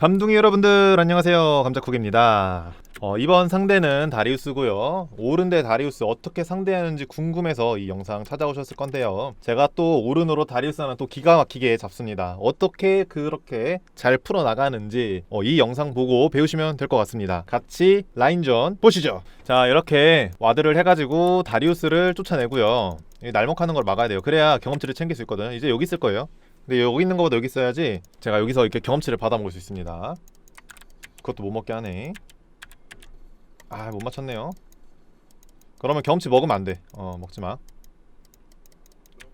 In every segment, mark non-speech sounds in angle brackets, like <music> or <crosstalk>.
감둥이 여러분들 안녕하세요. 감자쿡입니다. 어, 이번 상대는 다리우스고요. 오른대 다리우스 어떻게 상대하는지 궁금해서 이 영상 찾아오셨을 건데요. 제가 또 오른으로 다리우스 하나 또 기가 막히게 잡습니다. 어떻게 그렇게 잘 풀어나가는지 어, 이 영상 보고 배우시면 될 것 같습니다. 같이 라인전 보시죠. 자 이렇게 와드를 해가지고 다리우스를 쫓아내고요. 이 날먹하는 걸 막아야 돼요. 그래야 경험치를 챙길 수 있거든요 이제 여기 있을 거예요 근데 여기 있는 것보다 여기 있어야지 제가 여기서 이렇게 경험치를 받아 먹을 수 있습니다. 그것도 못 먹게 하네. 아, 못 맞췄네요. 그러면 경험치 먹으면 안 돼. 어, 먹지 마.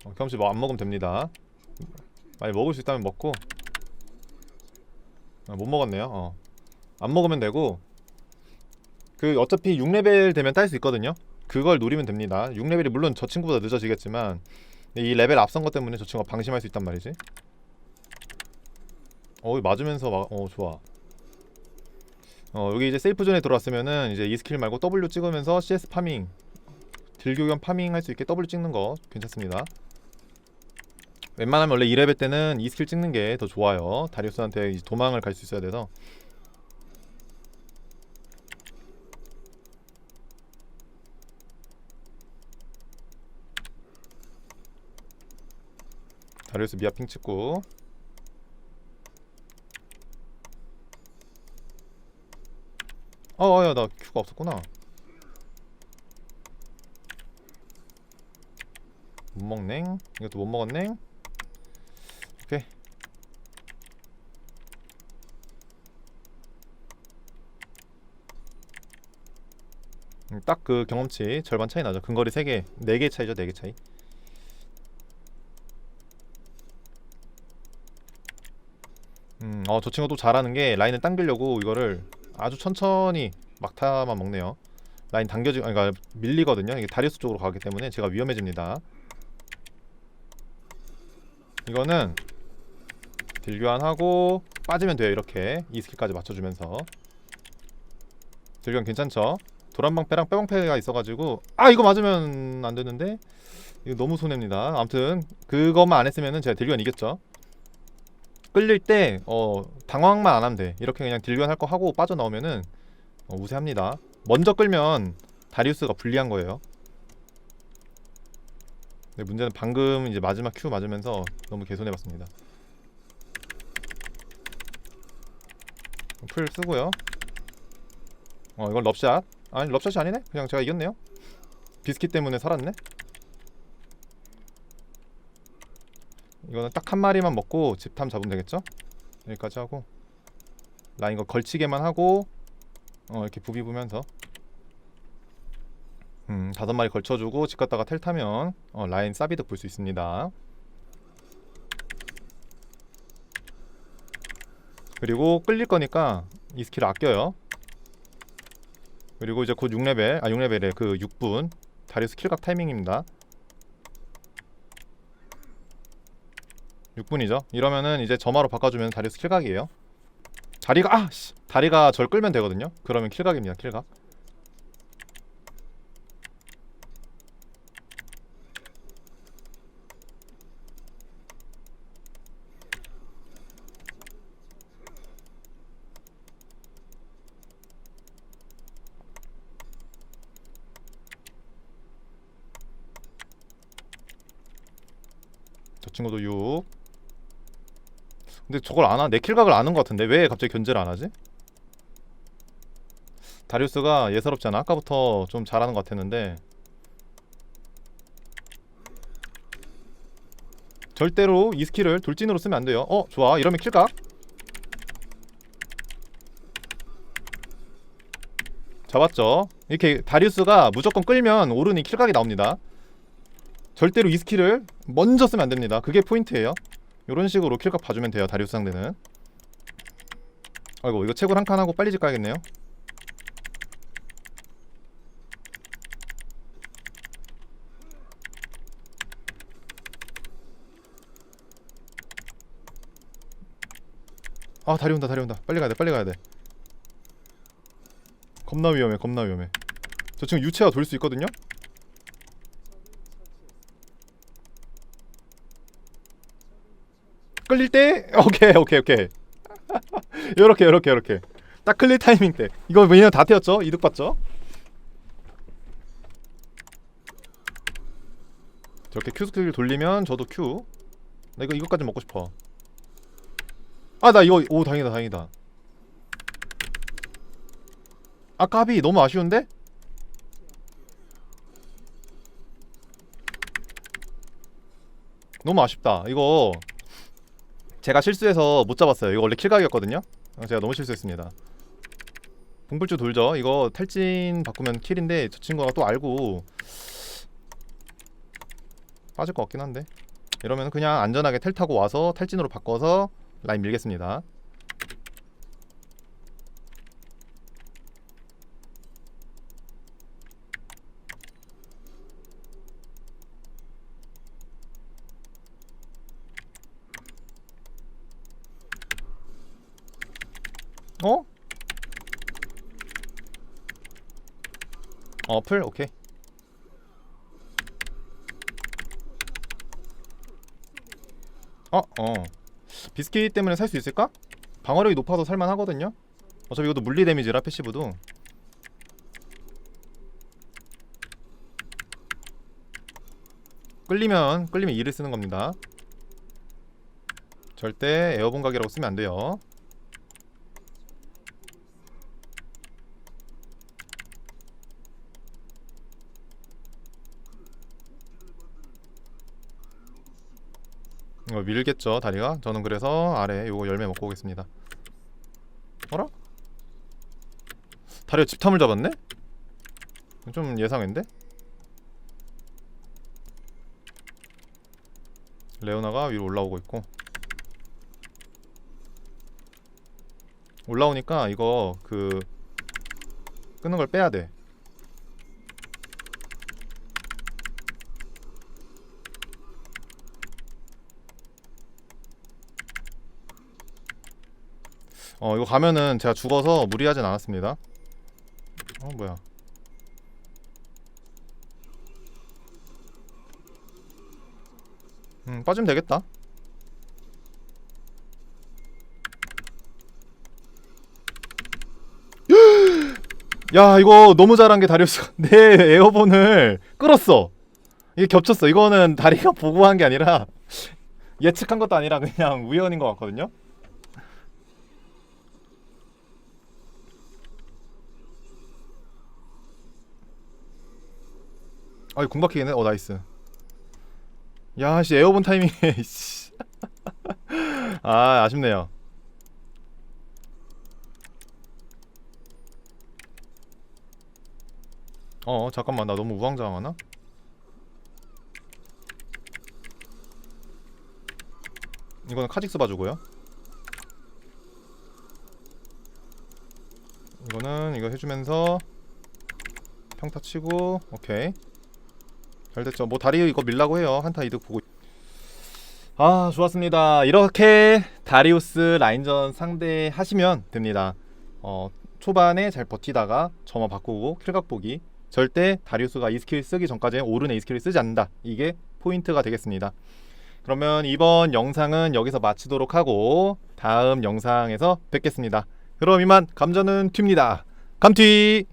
어, 경험치 뭐 안 먹으면 됩니다. 많이 먹을 수 있다면 먹고. 어, 못 먹었네요. 어. 안 먹으면 되고. 그 어차피 6레벨 되면 딸 수 있거든요. 그걸 노리면 됩니다. 6레벨이 물론 저 친구보다 늦어지겠지만 이 레벨 앞선 것 때문에 저 친구가 방심할 수 있단 말이지. 어, 맞으면서 막, 어, 좋아. 어, 여기 이제 세이프 존에 들어왔으면은 이제 이 스킬 말고 W 찍으면서 CS 파밍, 딜교견 파밍 할 수 있게 W 찍는 거 괜찮습니다. 웬만하면 원래 2레벨 때는 이 스킬 찍는 게 더 좋아요. 다리우스한테 도망을 갈 수 있어야 돼서. 다리우스 미아 핑 찍고. 어야 나 큐가 없었구나. 못 먹냉 이것도 못 먹었냉 오케이. 음, 딱그 경험치 절반 차이 나죠. 근거리 3개. 4개 차이죠 4개 차이 음, 어, 저 친구 또 잘하는 게 라인을 당기려고 이거를 아주 천천히 막타만 먹네요. 라인 당겨지, 아니, 그러니까 밀리거든요. 이게 다리우스 쪽으로 가기 때문에 제가 위험해집니다. 이거는 딜 교환하고 빠지면 돼요. 이렇게 이 스킬까지 맞춰주면서 딜 교환 괜찮죠? 도란방패랑 빼방패가 있어가지고 아 이거 맞으면 안 되는데 이거 너무 손해입니다. 아무튼 그것만 안 했으면은 제가 딜 교환 이겼죠. 끌릴 때 어, 당황만 안 하면 돼. 이렇게 그냥 딜견 할 거 하고 빠져나오면은 어, 우세합니다. 먼저 끌면 다리우스가 불리한 거예요. 근데 문제는 방금 이제 마지막 큐 맞으면서 너무 개손해봤습니다. 풀 쓰고요. 어 이건 럽샷. 아니 럽샷이 아니네. 그냥 제가 이겼네요. 비스킷 때문에 살았네. 이거는 딱 한 마리만 먹고 집탐 잡으면 되겠죠? 여기까지 하고 라인 이거 걸치게만 하고 어 이렇게 부비 부면서. 음 다섯 마리 걸쳐주고 집 갔다가 텔 타면 어 라인 사비득 볼 수 있습니다. 그리고 끌릴 거니까 이 스킬 아껴요. 그리고 이제 곧 6레벨 아 6레벨에 그 6분 다리 스킬각 타이밍입니다 6분이죠. 이러면은 이제 점화로 바꿔주면 다리우스 킬각이에요. 다리가 아 씨, 다리가 절 끌면 되거든요. 그러면 킬각입니다. 킬각. 저 친구도 6. 근데 저걸 안 하, 내 킬각을 아는 것 같은데 왜 갑자기 견제를 안 하지? 다리우스가 예사롭지 않아. 아까부터 좀 잘하는 것 같았는데 절대로 이 스킬을 돌진으로 쓰면 안 돼요. 어, 좋아. 이러면 킬각. 잡았죠. 이렇게 다리우스가 무조건 끌면 오른이 킬각이 나옵니다. 절대로 이 스킬을 먼저 쓰면 안 됩니다. 그게 포인트예요. 이런 식으로 킬각 봐주면 돼요 다리우스 상대는. 아이고 이거 채굴 한 칸 하고 빨리 집 가야겠네요. 아 다리 온다 다리 온다. 빨리 가야 돼 빨리 가야 돼. 겁나 위험해 겁나 위험해. 저 지금 유체가 돌수 있거든요 끌릴 때? <laughs> 오케이 오케이 오케이. <laughs> 요렇게 요렇게 요렇게. 딱 클릭 타이밍 때. 이거 왜냐면 다 태웠죠? 이득 봤죠? 저렇게 큐 스킬 돌리면 저도 큐나 이거 이거까지 먹고 싶어. 아 나 이거 오 다행이다 다행이다. 아 까비. 너무 아쉬운데? 너무 아쉽다 이거 제가 실수해서 못 잡았어요. 이거 원래 킬각이었거든요. 어, 제가 너무 실수했습니다. 봉불주 돌죠. 이거 탈진 바꾸면 킬인데 저 친구가 또 알고 빠질 것 같긴 한데. 이러면 그냥 안전하게 텔 타고 와서 탈진으로 바꿔서 라인 밀겠습니다 어? 어플 오케이 어? 어 비스킷 때문에 살 수 있을까? 방어력이 높아서 살만하거든요 어차피 이것도 물리 데미지라 패시브도 끌리면 끌리면 이를 쓰는 겁니다 절대 에어본 가게라고 쓰면 안 돼요 이거 밀겠죠 다리가 저는 그래서 아래 요거 열매 먹고 오겠습니다 어라? 다리가 집탐을 잡았네? 좀 예상인데? 레오나가 위로 올라오고 있고 올라오니까 이거 그 끄는 걸 빼야 돼 어 이거 가면은 제가 죽어서 무리하진 않았습니다. 어 뭐야. 음 빠지면 되겠다. <gasps> 야 이거 너무 잘한 게 다리우스가 <laughs> 내 에어본을 끌었어. 이게 겹쳤어. 이거는 다리가 보고 한 게 아니라 <laughs> 예측한 것도 아니라 그냥 우연인 것 같거든요 아이 궁박히네? 어 나이스. 야씨 에어본 타이밍에 <laughs> 씨. 아 아쉽네요. 어 잠깐만. 나 너무 우왕좌왕하나? 이거는 카직스 봐주고요. 이거는 이거 해주면서 평타 치고 오케이 잘 됐죠. 뭐 다리 이거 밀라고 해요. 한타 이득 보고. 아 좋았습니다. 이렇게 다리우스 라인전 상대 하시면 됩니다. 어 초반에 잘 버티다가 점화 바꾸고 킬 각 보기. 절대 다리우스가 이 스킬 쓰기 전까지는 오른의 이 스킬을 쓰지 않는다. 이게 포인트가 되겠습니다. 그러면 이번 영상은 여기서 마치도록 하고 다음 영상에서 뵙겠습니다. 그럼 이만 감전은 튑니다. 감튀!